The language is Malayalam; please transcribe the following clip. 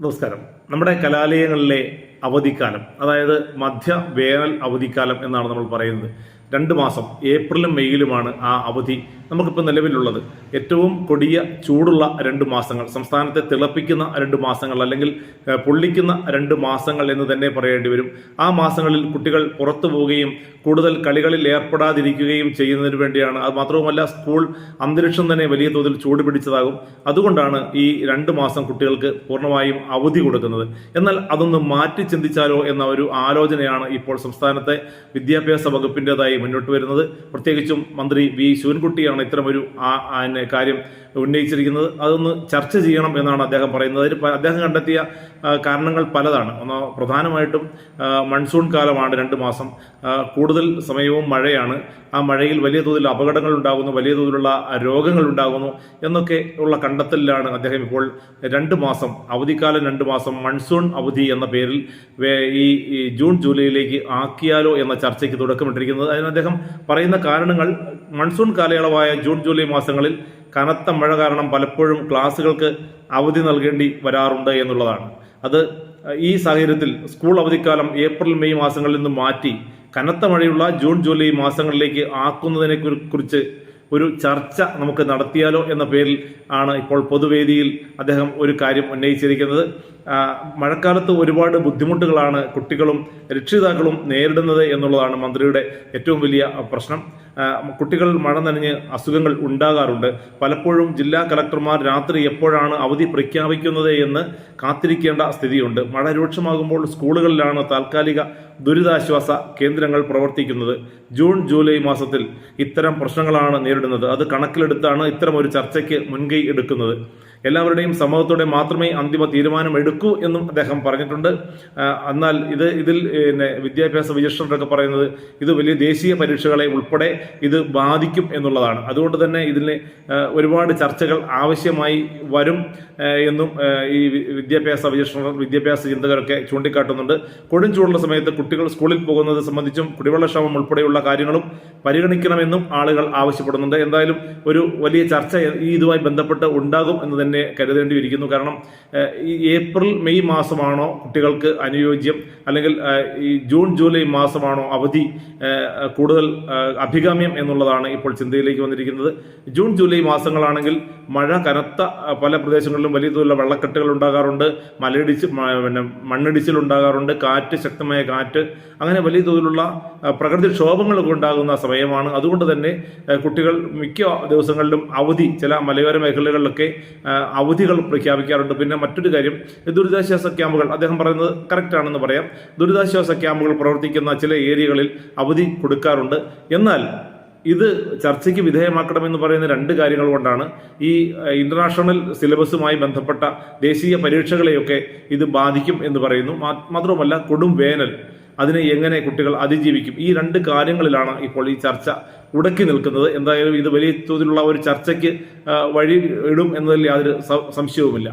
നമസ്കാരം. നമ്മുടെ കലാലയങ്ങളിലെ അവധിക്കാലം അതായത് മധ്യ വേനൽ അവധിക്കാലം എന്നാണ് നമ്മൾ പറയുന്നത്. രണ്ട് മാസം ഏപ്രിലും മെയ്യിലുമാണ് ആ അവധി നമുക്കിപ്പോൾ നിലവിലുള്ളത്. ഏറ്റവും കൊടിയ ചൂടുള്ള രണ്ട് മാസങ്ങൾ സംസ്ഥാനത്തെ തിളപ്പിക്കുന്ന രണ്ട് മാസങ്ങൾ അല്ലെങ്കിൽ പൊള്ളിക്കുന്ന രണ്ട് മാസങ്ങൾ എന്ന് തന്നെ പറയേണ്ടി വരും. ആ മാസങ്ങളിൽ കുട്ടികൾ പുറത്തു പോവുകയും കൂടുതൽ കളികളിൽ ഏർപ്പെടാതിരിക്കുകയും ചെയ്യുന്നതിന് വേണ്ടിയാണ്. അത് മാത്രവുമല്ല സ്കൂൾ അന്തരീക്ഷം തന്നെ വലിയ തോതിൽ ചൂട് പിടിച്ചതാകും. അതുകൊണ്ടാണ് ഈ രണ്ട് മാസം കുട്ടികൾക്ക് പൂർണമായും അവധി കൊടുക്കുന്നത്. എന്നാൽ അതൊന്ന് മാറ്റി ചിന്തിച്ചാലോ എന്ന ഒരു ആലോചനയാണ് ഇപ്പോൾ സംസ്ഥാനത്തെ വിദ്യാഭ്യാസ വകുപ്പിന്റെതായി മുന്നോട്ട് വരുന്നത്. പ്രത്യേകിച്ചും മന്ത്രി വി ശിവൻകുട്ടിയാണ് ഇത്തരമൊരു കാര്യം ഉന്നയിച്ചിരിക്കുന്നത്. അതൊന്ന് ചർച്ച ചെയ്യണം എന്നാണ് അദ്ദേഹം പറയുന്നത്. അതിൽ അദ്ദേഹം കണ്ടെത്തിയ കാരണങ്ങൾ പലതാണ്. ഒന്ന് പ്രധാനമായിട്ടും മൺസൂൺ കാലമാണ് രണ്ട് മാസം. കൂടുതൽ സമയവും മഴയാണ്. ആ മഴയിൽ വലിയ തോതിൽ അപകടങ്ങൾ ഉണ്ടാകുന്നു വലിയ തോതിലുള്ള രോഗങ്ങൾ ഉണ്ടാകുന്നു എന്നൊക്കെ ഉള്ള കണ്ടെത്തലിലാണ് അദ്ദേഹം ഇപ്പോൾ രണ്ട് മാസം അവധിക്കാലം രണ്ട് മാസം മൺസൂൺ അവധി എന്ന പേരിൽ ഈ ജൂൺ ജൂലൈയിലേക്ക് ആക്കിയാലോ എന്ന ചർച്ചയ്ക്ക് തുടക്കമിട്ടിരിക്കുന്നത്. അതിന് അദ്ദേഹം പറയുന്ന കാരണങ്ങൾ മൺസൂൺ കാലയളവായ ജൂൺ ജൂലൈ മാസങ്ങളിൽ കനത്ത മഴ കാരണം പലപ്പോഴും ക്ലാസ്സുകൾക്ക് അവധി നൽകേണ്ടി വരാറുണ്ട് എന്നുള്ളതാണ്. അത് ഈ സാഹചര്യത്തിൽ സ്കൂൾ അവധിക്കാലം ഏപ്രിൽ മെയ് മാസങ്ങളിൽ നിന്ന് മാറ്റി കനത്ത മഴയുള്ള ജൂൺ ജൂലൈ മാസങ്ങളിലേക്ക് ആക്കുന്നതിനെ കുറിച്ച് ഒരു ചർച്ച നമുക്ക് നടത്തിയാലോ എന്ന പേരിൽ ആണ് ഇപ്പോൾ പൊതുവേദിയിൽ അദ്ദേഹം ഒരു കാര്യം ഉന്നയിച്ചിരിക്കുന്നത്. മഴക്കാലത്ത് ഒരുപാട് ബുദ്ധിമുട്ടുകളാണ് കുട്ടികളും രക്ഷിതാക്കളും നേരിടുന്നത് എന്നുള്ളതാണ് മന്ത്രിയുടെ ഏറ്റവും വലിയ പ്രശ്നം. കുട്ടികൾ മഴ നനഞ്ഞ് അസുഖങ്ങൾ ഉണ്ടാകാറുണ്ട്. പലപ്പോഴും ജില്ലാ കലക്ടർമാർ രാത്രി എപ്പോഴാണ് അവധി പ്രഖ്യാപിക്കുന്നത് എന്ന് കാത്തിരിക്കേണ്ട സ്ഥിതിയുണ്ട്. മഴ രൂക്ഷമാകുമ്പോൾ സ്കൂളുകളിലാണ് താൽക്കാലിക ദുരിതാശ്വാസ കേന്ദ്രങ്ങൾ പ്രവർത്തിക്കുന്നത്. ജൂൺ ജൂലൈ മാസത്തിൽ ഇത്തരം പ്രശ്നങ്ങളാണ് നേരിടുന്നത്. അത് കണക്കിലെടുത്താണ് ഇത്തരം ഒരു ചർച്ചയ്ക്ക് മുൻകൈ എടുക്കുന്നത്. എല്ലാവരുടെയും സമ്മതത്തോടെ മാത്രമേ അന്തിമ തീരുമാനം എടുക്കൂ എന്നും അദ്ദേഹം പറഞ്ഞിട്ടുണ്ട്. എന്നാൽ ഇത് ഇതിൽ പിന്നെ വിദ്യാഭ്യാസ വിചക്ഷണരൊക്കെ പറയുന്നത് ഇത് വലിയ ദേശീയ പരീക്ഷകളെ ഉൾപ്പെടെ ഇത് ബാധിക്കും എന്നുള്ളതാണ്. അതുകൊണ്ട് തന്നെ ഇതിന് ഒരുപാട് ചർച്ചകൾ ആവശ്യമായി വരും എന്നും ഈ വിദ്യാഭ്യാസ വിചക്ഷണർ വിദ്യാഭ്യാസ ചിന്തകരൊക്കെ ചൂണ്ടിക്കാട്ടുന്നുണ്ട്. കൊടും ചൂടുള്ള സമയത്ത് കുട്ടികൾ സ്കൂളിൽ പോകുന്നത് സംബന്ധിച്ചും കുടിവെള്ളക്ഷാമം ഉൾപ്പെടെയുള്ള കാര്യങ്ങളും പരിഗണിക്കണമെന്നും ആളുകൾ ആവശ്യപ്പെടുന്നുണ്ട്. എന്തായാലും ഒരു വലിയ ചർച്ച ഈ ഇതുമായി ബന്ധപ്പെട്ട് ഉണ്ടാകും എന്ന് തന്നെ കരുതേണ്ടിയിരിക്കുന്നു. കാരണം ഈ ഏപ്രിൽ മെയ് മാസമാണോ കുട്ടികൾക്ക് അനുയോജ്യം? അല്ലെങ്കിൽ ഈ ജൂൺ ജൂലൈ മാസമാണോ അവധി കൂടുതൽ അഭികാമ്യം എന്നുള്ളതാണ് ഇപ്പോൾ ചിന്തയിലേക്ക് വന്നിരിക്കുന്നത്. ജൂൺ ജൂലൈ മാസങ്ങളാണെങ്കിൽ മഴ കനത്ത പല പ്രദേശങ്ങളിലും വലിയ തോതിലുള്ള വെള്ളക്കെട്ടുകൾ ഉണ്ടാകാറുണ്ട്. മലയിടിച്ച് പിന്നെ മണ്ണിടിച്ചിൽ ഉണ്ടാകാറുണ്ട്. കാറ്റ് ശക്തമായ കാറ്റ് അങ്ങനെ വലിയ തോതിലുള്ള പ്രകൃതിക്ഷോഭങ്ങളൊക്കെ പ്രകൃതി ക്ഷോഭങ്ങളൊക്കെ ഉണ്ടാകുന്ന സമയമാണ്. അതുകൊണ്ട് തന്നെ കുട്ടികൾ മിക്ക ദിവസങ്ങളിലും അവധി ചില മലയോര മേഖലകളിലൊക്കെ അവധികൾ പ്രഖ്യാപിക്കാറുണ്ട്. പിന്നെ മറ്റൊരു കാര്യം ദുരിതാശ്വാസ ക്യാമ്പുകൾ അദ്ദേഹം പറയുന്നത് കറക്റ്റാണെന്ന് പറയാം. ദുരിതാശ്വാസ ക്യാമ്പുകൾ പ്രവർത്തിക്കുന്ന ചില ഏരിയകളിൽ അവധി കൊടുക്കാറുണ്ട്. എന്നാൽ ഇത് ചർച്ചയ്ക്ക് വിധേയമാക്കണമെന്ന് പറയുന്ന രണ്ട് കാര്യങ്ങൾ കൊണ്ടാണ് ഈ ഇന്റർനാഷണൽ സിലബസുമായി ബന്ധപ്പെട്ട ദേശീയ പരീക്ഷകളെയൊക്കെ ഇത് ബാധിക്കും എന്ന് പറയുന്നു. മാത്രവുമല്ല കൊടും വേനൽ. അതിനെ എങ്ങനെ കുട്ടികൾ അതിജീവിക്കും? ഈ രണ്ട് കാര്യങ്ങളിലാണ് ഇപ്പോൾ ഈ ചർച്ച ഉടക്കി നിൽക്കുന്നത്. എന്തായാലും ഇത് വലിയ തോതിലുള്ള ഒരു ചർച്ചയ്ക്ക് വഴി ഇടും എന്നതിൽ യാതൊരു സംശയവുമില്ല.